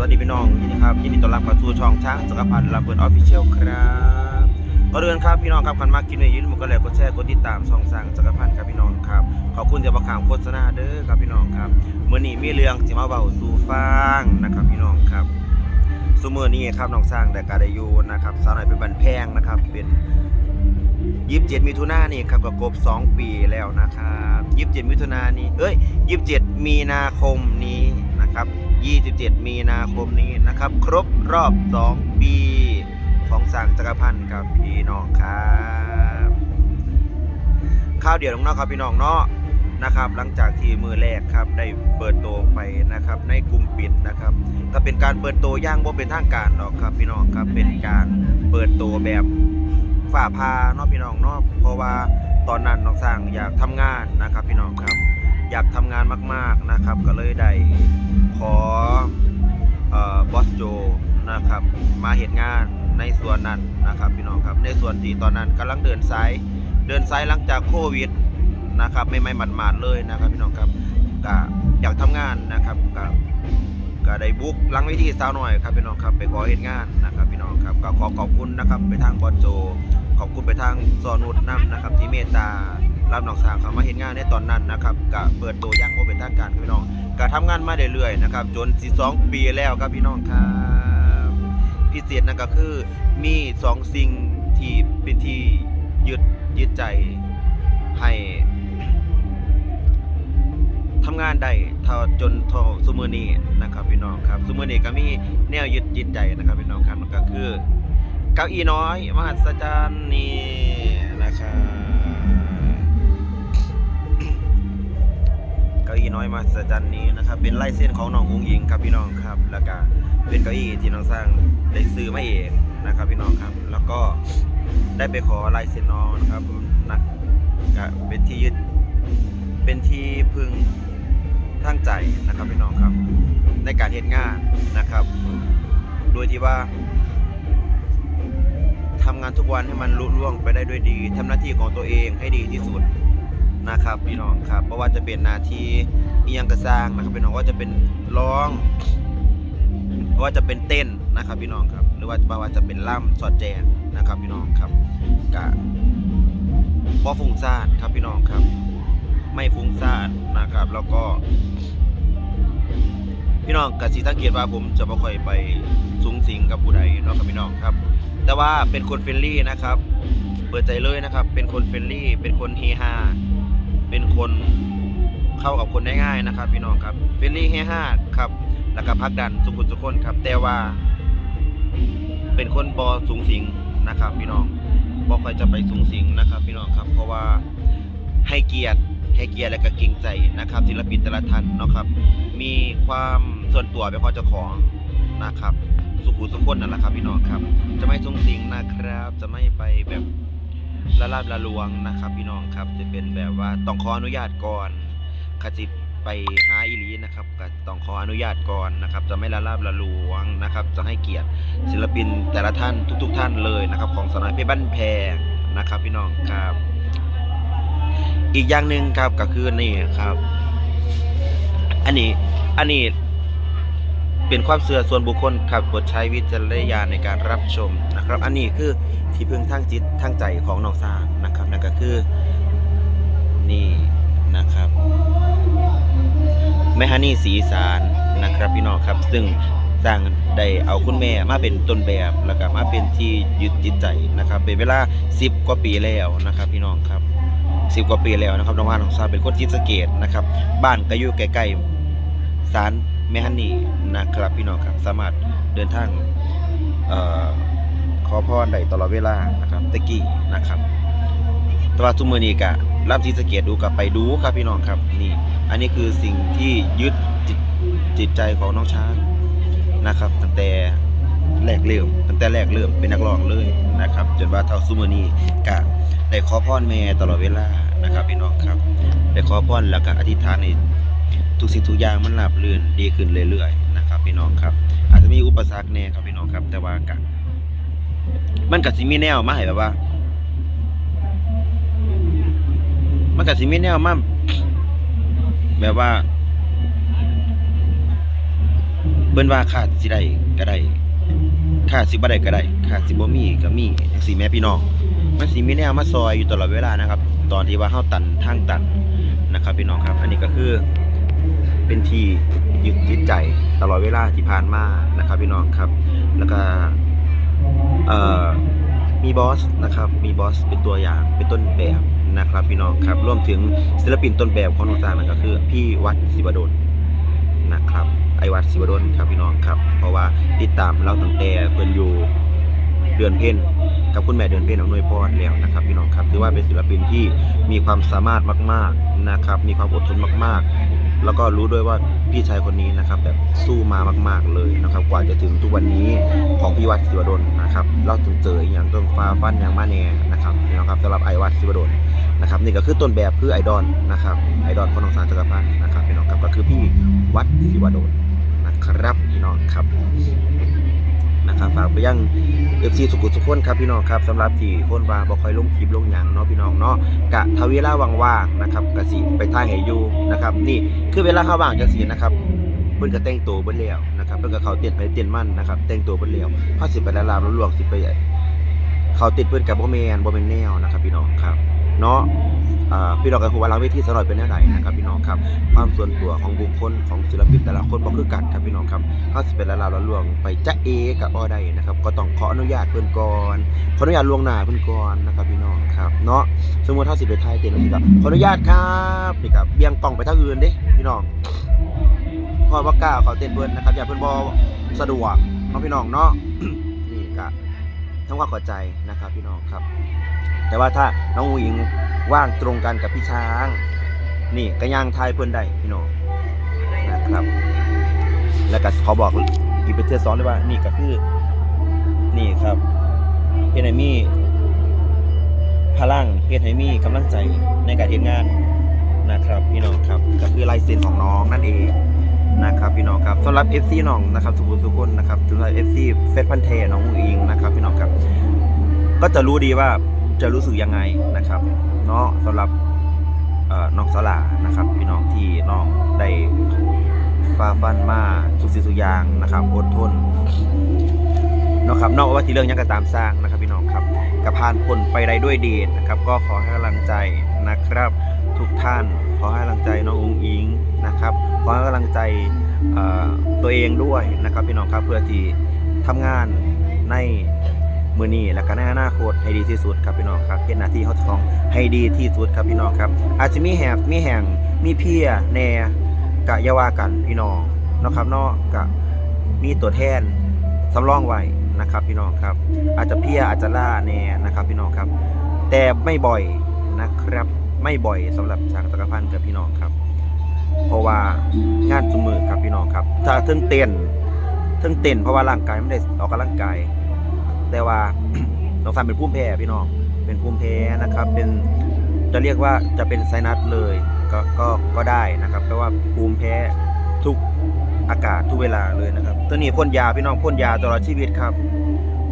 วัสดีพี่น้องยินดีครับยินดีต้อนรับเข้าสู่ช่องช้างจักรพันธ์ลำเบิร์นออฟฟิเชียลครับก็เรือนครับพี่น้องครับคันมากกินเนยืนมันก็แล้วกดแชร์กดติดตามช่องสร้างจักรพันธ์ครับพี่น้องครับขอบคุณที่ประคามโฆษณาเด้อครับพี่น้องครับเมื่อนี้มีเรื่องสิมาเบาสู่ฟังนะครับพี่น้องครับสมือนี้ครับน้องสร้างแต่กาไดยูนะครับสาวหน้อยเป็นบันแพงนะครับเป็นยี่สิบเจ็ดมิถุนายนี่ครับก็ครบสองปีแล้วนะครับยี่สิบเจ็ดมิถุนายนนี้เอ้ยยี่สิบเจ็ดมีนาคมนี้นะครับ ยี่สิบเจ็ดมีนาคมนี้นะครับ ครบรอบสองปีของสร้างจักรพันธ์ครับพี่น้องครับข้าวเดียวน้องๆครับพี่น้องเนาะนะครับ หลังจากที่มือแรกครับได้เปิดตัวไปนะครับ ในกลุ่มปิดนะครับก็เป็นการเปิดตัวย่างบ่เป็นทางการหรอกครับ พี่น้องครับเป็นการเปิดตัวแบบฝ่าพาเนาะพี่น้องเนาะเพราะว่าตอนนั้นน้องสร้างอยากทำงานนะครับ พี่น้องครับ อยากทำงานมากๆนะครับ ก็เลยได้ ขอเอ่อบอสโจนะครับมาเห็นงานในส่วนนั้นนะครับพี่น้องครับในส่วนที่ตอนนั้นกำลังเดินสายเดินสายหลังจากโควิดนะครับไม่ไม่หมาดๆเลยนะครับพี่น้องครับก็อยากทำงานนะครับก็ก็ได้บุกลังวิธีสาวหน่อยครับพี่น้องครับไปขอเห็นงานนะครับพี่น้องครับก็ขอขอบคุณนะครับไปทางบอสโจ ขอบคุณไปทางซอนุดน้ำนะครับที่เมตตา รับน้องสาวเขามาเห็นงานในตอนนั้นนะครับก็เปิดตัวอยังโมเป็นทางการครับพี่น้องก็ทำงานมาเรื่อยๆนะครับจนสิสองปีแล้วครับพี่น้องครับพิเศษนั่นก็คือมีสองสิ่งที่เป็นที่ยึดยึดใจให้ทำงานได้เท่าจนท่าซุมือนี้นะครับพี่น้องครับซุมือนี้ก็มีแนวยึดจิตใจนะครับพี่น้องครับนั่นก็คือเก้าอี้น้อยมหัศจรรย์นี่นะครับ ก้าอี้น้อยมหัศจรรย์นี้นะครับ เป็นลายเส้นของน้องอุ้งอิงครับพี่น้องครับ แล้วก็เป็นเก้าอี้ที่น้องสร้างได้ซื้อมาเองนะครับพี่น้องครับ แล้วก็ได้ไปขอลายเส้นน้องนะครับนักก็เป็นที่ยึดเป็นที่พึงทางใจนะครับพี่น้องครับ ในการเฮ็ดงานนะครับ โดยที่ว่าทำงานทุกวันให้มันลุล่วงไปได้ด้วยดีทำหน้าที่ของตัวเองให้ดีที่สุด นะครับพี่น้องครับเพราะว่าจะเป็นนาทีอียังกระสร้างนะครับพี่น้องว่าจะเป็นร้องว่าจะเป็นเต้นนะครับพี่น้องครับ หรือว่าว่าจะเป็นล่ำสอดแจงนะครับพี่น้องครับกะพอฟุ้งซ่านครับพี่น้องครับ ไม่ฟุ้งซ่านนะครับ แล้วก็ พี่น้องกสิสังเกตว่าผมจะไม่ค่อยไปสูงสิงกับผู้ใดเนาะครับพี่น้องครับ แต่ว่าเป็นคนเฟรนลี่นะครับ เปิดใจเลยนะครับ เป็นคนเฟรนลี่ เป็นคนเฮฮา เป็นคนเข้ากับคนได้ง่ายนะครับ พี่น้องครับเฟรนลี่เฮฮาครับ แล้วก็พักดันสุขุมสุขคนครับ แต่ว่า เป็นคนบอสูงสิงนะครับ พี่น้องบอค่อยจะไปสูงสิงนะครับ พี่น้องครับ เพราะว่าให้เกียรติให้เกียรติและก็เกรงใจนะครับศิลปินแต่ละท่านเนาะครับ มีความส่วนตัวเป็นของเจ้าของนะครับ สุขุมสุขคนนั่นแหละครับ พี่น้องครับ จะไม่สูงสิงนะครับ จะไม่ไปแบบ ละลาบละลวงนะครับพี่น้องครับจะเป็นแบบว่าต้องขออนุญาตก่อนขจิไปหาอีลีนะครับก็ต้องขออนุญาตก่อนนะครับ จะไม่ละลาบละลวงนะครับ จะให้เกียรติศิลปินแต่ละท่านทุก ๆ ท่านเลยนะครับ ของสนอยเพชรบ้านแพงนะครับ พี่น้องครับ อีกอย่างหนึ่งครับก็คือนี่ครับ อันนี้อันนี้ เป็นความเชื่อส่วนบุคคลครับโปรดใช้วิจารณญาณในการรับชมนะครับ อันนี้คือที่พึ่งทางจิตทางใจของน้องสางนะครับนั่นก็คือนี่นะครับแม่ฮันนี่สีสารนะครับพี่น้องครับ ซึ่งสร้างได้เอาคุณแม่มาเป็นต้นแบบแล้วก็มาเป็นที่ยึดจิตใจนะครับ เป็นเวลา 10 กว่าปีแล้วนะครับ พี่น้องครับ10กว่าปีแล้วนะครับน้องว่าน้องสาเป็นคนที่สเกตนะครับ บ้านก็อยู่ใกล้ๆศาล แม่ฮันนี่นะครับพี่น้องครับสามารถเดินทางขอพรได้ตลอดเวลานะครับตะกี้นะครับ แต่ว่าทุกมือนี้กะรับที่สเกียดดูกับไปดูครับพี่น้องครับนี่อันนี้คือสิ่งที่ยึดจิตจิตใจของน้องช้างนะครับ ตั้งแต่แรกเริ่มตั้งแต่แรกเริ่มเป็นนักร้องเลยนะครับ จนว่าเท่าซุมือนี้กะได้ขอพรแม่ตลอดเวลานะครับพี่น้องครับได้ขอพรแล้วก็อธิษฐานใน ทุกสิ่งทุกอย่างมันราบรื่นดีขึ้นเรื่อยๆนะครับพี่น้องครับ อาจจะมีอุปสรรคแน่ครับพี่น้องครับ แต่ว่าก็มันก็สิมีแนวมาให้แบบว่า มันก็สิมีแนวมาแบบว่าเบิ่นว่าขาดสิได้ก็ได้ขาดสิบ่ได้ก็ได้ขาดสิบ่มีก็มีจังซี่แม่พี่น้องมันสิมีแนวมาซอยอยู่ตลอดเวลานะครับ ตอนที่ว่าเฮาตันทางตันนะครับพี่น้องครับ อันนี้ก็คือ เป็นที่ยึดจิตใจตลอดเวลาที่ผ่านมานะครับพี่น้องครับ แล้วก็มีบอสนะครับ มีบอสเป็นตัวอย่างเป็นต้นแบบนะครับพี่น้องครับรวมถึงศิลปินต้นแบบของน้องจางนั่นก็คือ พี่วัดศิวดลนะครับไอวัดศิวดลครับพี่น้องครับ เพราะว่าติดตามเราตั้งแต่เพิ่นอยู่เดือนเพ็ญกับคุณแม่เดือนเพ็ญของหน่วยพรแล้วนะครับพี่น้องครับถือว่าเป็นศิลปินที่มีความสามารถมาก ๆนะครับ มีความอดทนมาก ๆ แล้วก็รู้ด้วยว่าพี่ชายคนนี้นะครับแบบสู้มามากๆเลยนะครับ กว่าจะถึงทุกวันนี้ของพี่วัดศิวดลนะครับเราถึงเจออย่างต้องฟ้าฟันอย่างมาแน่นะครับพี่นะครับสำหรับไอวัดศิวดลนะครับนี่ก็คือต้นแบบคือไอดอลนะครับไอดอลของน้องสารจักรพันธ์นะครับพี่น้องครับก็คือพี่วัดศิวดลนะครับพี่น้องครับนะครับ ไปยังเอฟซีสุขุสุขคนครับพี่น้องครับสำหรับที่คนว่าบ่ค่อยลงคลิปลงหยังเนาะพี่น้องเนาะกะทวีลาว่างๆนะครับกะสิไปท่ายให้อยู่นะครับ นี่คือเวลาเขาว่างจังซี่นะครับเพิ่นก็แต่งตัวเบิ่แล้วนะครับเพิ่นก็เขาเต้นไปเต้นมั่นนะครับแต่งตัวเบิ่แล้วเฮาสิไปละลามลวงสิไปเขาติดเพิ่นกับบ่แมนบ่แมนแนวนะครับพี่น้องครับ เนาะ พี่น้องกันฮู้ว่าหลังเวทีสลอยเป็นแนวใดนะครับพี่น้องครับ ความส่วนตัวของบุคคลของศิลปินแต่ละคนบ่คือกันครับพี่น้องครับเฮาสิไปละลามละลวงไปจ๊ะเอกับบ่ได้นะครับ ก็ต้องขออนุญาตเพิ่อนก่อนขออนุญาตล่วงหน้าเพิ่อนก่อนนะครับพี่น้องครับเนาะสมมุติเฮาสิไปถ่ายเต้นจังซี่ครับขออนุญาตครับนี่ครับเบี่ยงกล้องไปทางอื่นเด้พี่น้องเพอบ่ากล้าเขาเต้นเพิ่นนะครับอย่าเพิ่อนบ่สะดวกเนาะพี่น้องเนาะนี่ก็ทำความข้าใจนะครับพี่น้องครับ แต่ว่าถ้าน้องอุ๋ง ว่างตรงกันกับพี่ช้าง นี่ก็ย่างทายเพิ่อนได้พี่น้องนะครับ แล้วก็ขอบอกอีกเป็นเทือสองเลยว่า นี่ก็คือ นี่ครับเฮ็ดให้มีพลังเฮ็ดให้มีกำลังใจในการเฮ็ดงานนะครับ พี่น้องครับก็คือลายเซ็นของน้องนั่นเองนะครับพี่น้องครับสำหรับ FC น้องนะครับสุขุมสุคนนะครับสำหรับ FC เฟซพันเทน้องอุ๋งอิงนะครับพี่น้องครับ ก็จะรู้ดีว่าจะรู้สึกยังไงนะครับ สำหรับน้องสลานะครับ พี่น้องที่น้องได้ฝ่าฟันมาสุกสิ่งสุยางนะครับอดทนนะครับนอกว่าที่เรื่องยังก็ตามสร้างนะครับ พี่น้องครับกับผ่านพ้นไปได้ด้วยดีนะครับ ก็ขอให้กำลังใจนะครับ ทุกท่านขอให้กำลังใจน้ององอิงนะครับขอให้กำลังใจตัวเองด้วยนะครับ พี่น้องครับเพื่อที่ทำงานใน มือนี้และก็ในอนาคตให้ดีที่สุดครับพี่น้องครับเฮ็ดหน้าที่เขาของให้ดีที่สุดครับพี่น้องครับ อาจจะมีแหบมีแห่งมีเพียแน่กะยาว่ากันพี่น้องนะครับเนาะกะมีตัวแทนสำรองไว้นะครับพี่น้องครับ อาจจะเพียอาจจะล่าแน่นะครับพี่น้องครับ แต่ไม่บ่อยนะครับไม่บ่อยสำหรับช้างตะกพันธ์กับพี่น้องครับ เพราะว่างานสมือครับพี่น้องครับ ถ้าเทิงเต้นเทิงเต้นเพราะว่าร่างกายไม่ได้ออกกำลังกาย แต่ว่าน้องซันเป็นภูมิแพ้พี่น้อง เป็นภูมิแพ้นะครับ เป็นจะเรียกว่าจะเป็นไซนัสเลยก็ก็ก็ได้นะครับแปลว่าภูมิแพ้ทุกอากาศทุกเวลาเลยนะครับ ตัวนี้พ่นยาพี่น้องพ่นยาตลอดชีวิตครับ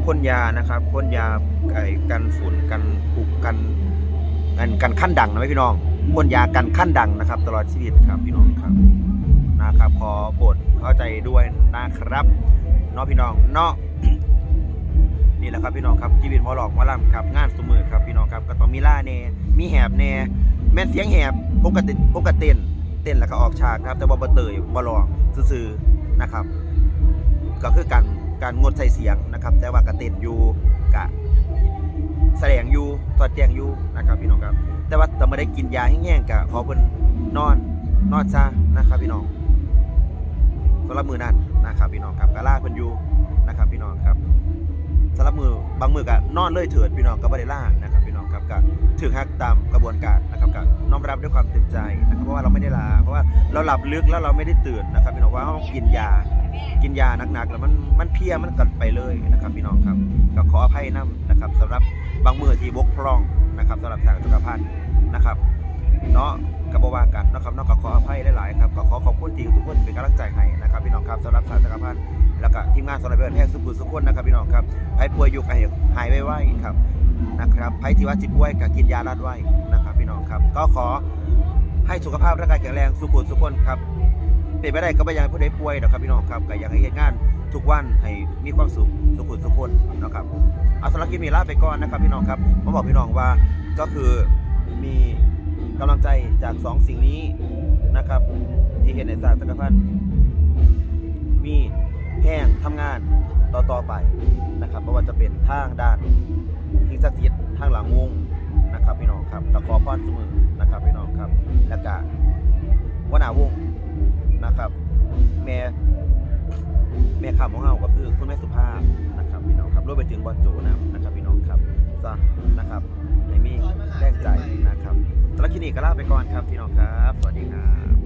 พ่นยานะครับพ่นยาไอ้กันฝุ่นกันปุกกันกันกันขั้นดังนะไหมพี่น้องพ่นยากันขั้นดังนะครับ ตลอดชีวิตครับพี่น้องครับนะครับขอโปรดเข้าใจด้วยนะครับเนาะพี่น้องเนาะ นี่แหละครับพี่น้องครับชีวิตหมอหลอกหมอลำครับงานสมือครับพี่น้องครับก็ต้องมีล่าแน่มีแหบแน่แม่เสียงแหบปกติปกติเต้นเต้นแล้วก็ออกฉากครับ แต่ว่าบ่เตยบ่หลองซื่อๆนะครับ ก็คือการการงดใส่เสียงนะครับ แต่ว่ากระเต้นอยู่กะแสดงอยู่สอดแจงอยู่นะครับพี่น้องครับ แต่ว่าแต่ไม่ได้กินยาแห้งๆกะขอเพิ่นนอนนอนซะนะครับพี่น้องสำหรับมือนั้นนะครับพี่น้องครับกะล่าเพิ่นอยู่นะครับพี่น้องครับ สำหรับมือบางมือก็นอนเลยเถิดพี่น้องก็บ่ได้ล่านะครับพี่น้องครับก็ถือฮักตามกระบวนการนะครับก็น้อมรับด้วยความเต็มใจนะครับเพราะว่าเราไม่ได้ลาเพราะว่าเราหลับลึกแล้วเราไม่ได้ตื่นนะครับพี่น้องว่าเรากินยา กินยาหนักๆแล้วมันมันเพลียมันกัดไปเลยนะครับพี่น้องครับก็ขออภัยนํนะครับสำหรับบางมือที่บกพร่องนะครับสำหรับสางสุขภาพนะครับ เนาะกระบว่ากันนะครับเนอกจากขออภัยหลายๆครับก็ขอขอบคุณที่ทุกคนเป็นกำลังใจให้นะครับพี่น้องครับสำหรับสารจักรพันธ์แล้วก็ทีมงานสำหรับเพื่อนแพทย์สุขุสุขคนนะครับพี่น้องครับให้ป่วยอยู่ให้หายไวๆครับนะครับให้ที่ว่าจิตป่วยก็กินยาลัดไว้นะครับพี่น้องครับ ก็ขอให้สุขภาพร่างกายแข็งแรงสุขุสุขคนครับเป็นไปได้ก็ไม่อยากให้ผู้ใดป่วยนะครับพี่น้องครับก็อยากให้เฮ็ดงานทุกวันให้มีความสุขทุกคนทุกคนนะครับเอาสำหรับคลิปนี้ลาไปก่อนนะครับพี่น้องครับมาบอกพี่น้องว่าก็คือมี กำลังใจจากสองสิ่งนี้นะครับ ที่เห็นในศาสตร์จักรพันธ์มีแห้งทำงานต่อต่อไปนะครับไม่ว่าจะเป็นทางด้านทิ้งสถิตทางหลังวงนะครับพี่น้องครับตะขอพรสมือนะครับพี่น้องครับแล้วก็วหนาวงนะครับแม่แม่คำของเราก็คือคุณแม่สุภาพนะครับพี่น้องครับรวมไปถึงบอลโจนะนะครับพี่น้องครับ ซะนะครับในมีแรงใจนะครับสำหรับคลินี้ก็ลาไปก่อนครับพี่น้องครับ สวัสดีครับ